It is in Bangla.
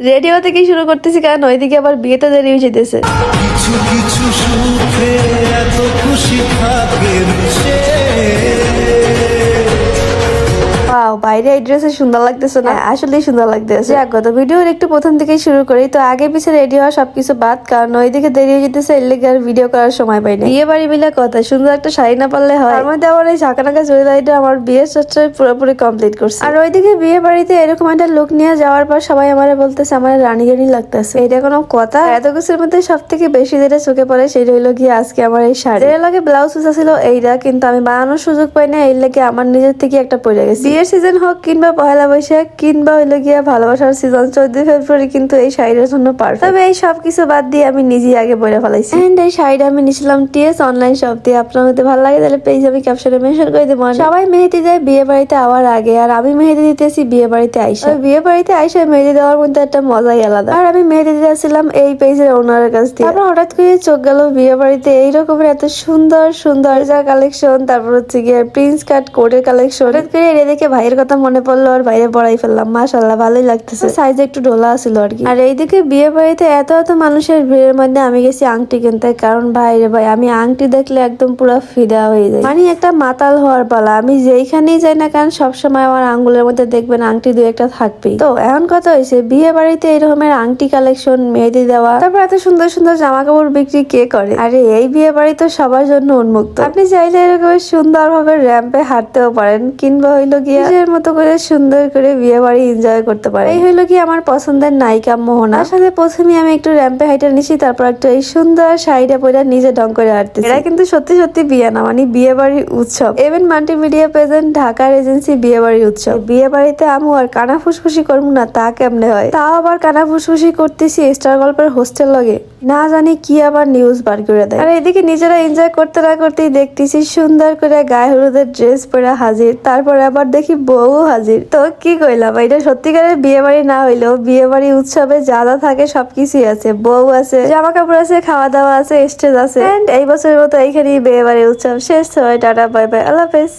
রেডিও থেকে শুরু করতেছি কারণ ওইদিকে আবার বিয়েতে দেরি হয়ে যেতেছে কিছু কিছু সুখে এত খুশি বাইরে এই ড্রেসে সুন্দর লাগতেছে না? আসলেই সুন্দর লাগতেছে। যাক গত ভিডিওর একটু প্রথম থেকেই শুরু করি। তো আগে পিছে রেডি হওয়া সবকিছু বাদ কারণ ওইদিকে দেরি হয়ে যেতেছে এর লেগে আর ভিডিও করার সময় পাই না বিয়ে বাড়ি মিলে কথা সুন্দর একটা শাড়ি না পারলে হয়। তার মধ্যে আমার এই ঝাঁকানাকা জুয়েলারিটা আমার বিয়ের চর্চা পুরোপুরি কমপ্লিট করছে। আর ওইদিকে বিয়ে বাড়িতে এরকম একটা লুক নিয়ে যাওয়ার পর সবাই আমারে বলতেছে আমার রানী রানী লাগতেছে। এটা কোনো কথা? এত কিছুর মধ্যে সব থেকে বেশি যেটা চোখে পড়ে সেটা হইল গিয়ে আজকে আমার এই শাড়ি। এর লগে ব্লাউজ ছিল এইটা কিন্তু আমি বানানোর সুযোগ পাই না এর লেগে আমার নিজের থেকে একটা পড়ে গেছে। বিয়ের সিজন হোক কিংবা পয়লা বৈশাখ কিংবা হইল গিয়া ভালোবাসার সিজন চোদ্দই ফেব্রুয়ারি কিন্তু এই শাড়িটার জন্য পারফেক্ট তবে এই সব কিছু বাদ দিয়ে আমি নিজেই আগে বইরা ফেলাইছি। এন্ড এই শাড়িটা আমি নিছিলাম টিএস অনলাইন শপ দিয়ে। আপনার মধ্যে ভালো লাগে তাহলে পেজ আমি ক্যাপশনে মেনশন করে দেবো। সবাই মেহেদি দেয় বিয়ে বাড়িতে আওয়ার আগে। আর আমি মেহেদি দিতেছি বিয়ে বাড়িতে আইসা। বিয়ে বাড়িতে আইসা মেহেদি দেওয়ার মধ্যে একটা মজাই আলাদা। আর আমি মেহেদি দিতেছিলাম এই পেজের ওনারের কাছ দিয়ে। তারপর হঠাৎ করে চোখ গেল বিয়ে বাড়িতে এই রকমের এত সুন্দর সুন্দর যা কালেকশন তারপর হচ্ছে গিয়ে প্রিন্স কাট কোডের কালেকশন হঠাৎ করে এটা দেখে ভাইয়ের কথা মনে পড়ল আর বাইরে পড়াই ফেললাম। মাশাল্লাহ ভালোই লাগতেছে। সাইজে একটু ঢোলা ছিল আর কি। আর এইদিকে বিয়ে বাড়িতে এত এত মানুষের ভিড়ের মধ্যে আমি গেছি আংটি কিনতে কারণ ভাই রে ভাই আমি আংটি দেখলে একদম পুরো ফিদা হয়ে যায় মানে একটা মাতাল হওয়ার পালা। আমি যেইখানেই যাই না কারণ সবসময় আমার আঙ্গুলের মধ্যে দেখবেন আংটি দু একটা থাকবেই। তো এখন কথা হয়েছে বিয়ে বাড়িতে এরকমের আংটি কালেকশন মেহেদি দেওয়া তারপর এত সুন্দর সুন্দর জামা কাপড় বিক্রি কে করে? আরে এই বিয়ে বাড়ি তো সবার জন্য উন্মুক্ত। আপনি চাইলে এরকম সুন্দর ভাবে র্যাম্পে হাঁটতেও পারেন কিংবা হইল গিয়ে নিজের মতো করে সুন্দর করে বিয়ে বাড়ি এনজয় করতে পারেন এই হইল কি আমার পছন্দের নায়িকা মোহনা। তার সাথে প্রথমে আমি একটু র্যাম্পে হাইটে নিছি, তারপর একটা এই সুন্দর শাড়িটা পরে নিজে ঢং করে হাঁটতেছি। এটা কিন্তু সত্যি সত্যি বিয়ে না মানে বিয়ে বাড়ির উৎসব। এভেন মাল্টিমিডিয়া প্রেজেন্ট ঢাকার এজেন্সি বিয়ে বাড়ির উৎসব। বিয়ে বাড়িতে আমু আর কানা ফুসফুসি করব না, তা কেমনে হয়? তাও আবার কানা ফুসফুসি করতেছি স্টার গল্পের হোস্টেল লগে। না জানি কি আবার নিউজ বার করে দেয়। আর এদিকে নিজেরা এনজয় করতে না করতেই দেখতেছি সুন্দর করে গায়ে হলুদের ড্রেস পরে হাজির, তারপরে আবার দেখি বউ হাজির। তো কি কইলাম এটা সত্যিকারের বিয়ে বাড়ি না হইলেও বিয়ে বাড়ি উৎসবে যা যা থাকে সবকিছুই আছে। বউ আছে জামা কাপড় আছে খাওয়া দাওয়া আছে, স্টেজ আছে। এই বছরের মতো এইখানেই বিয়ে বাড়ির উৎসব শেষ। হয় টাটা, বাই বাই। আল্লাহ হাফেজ।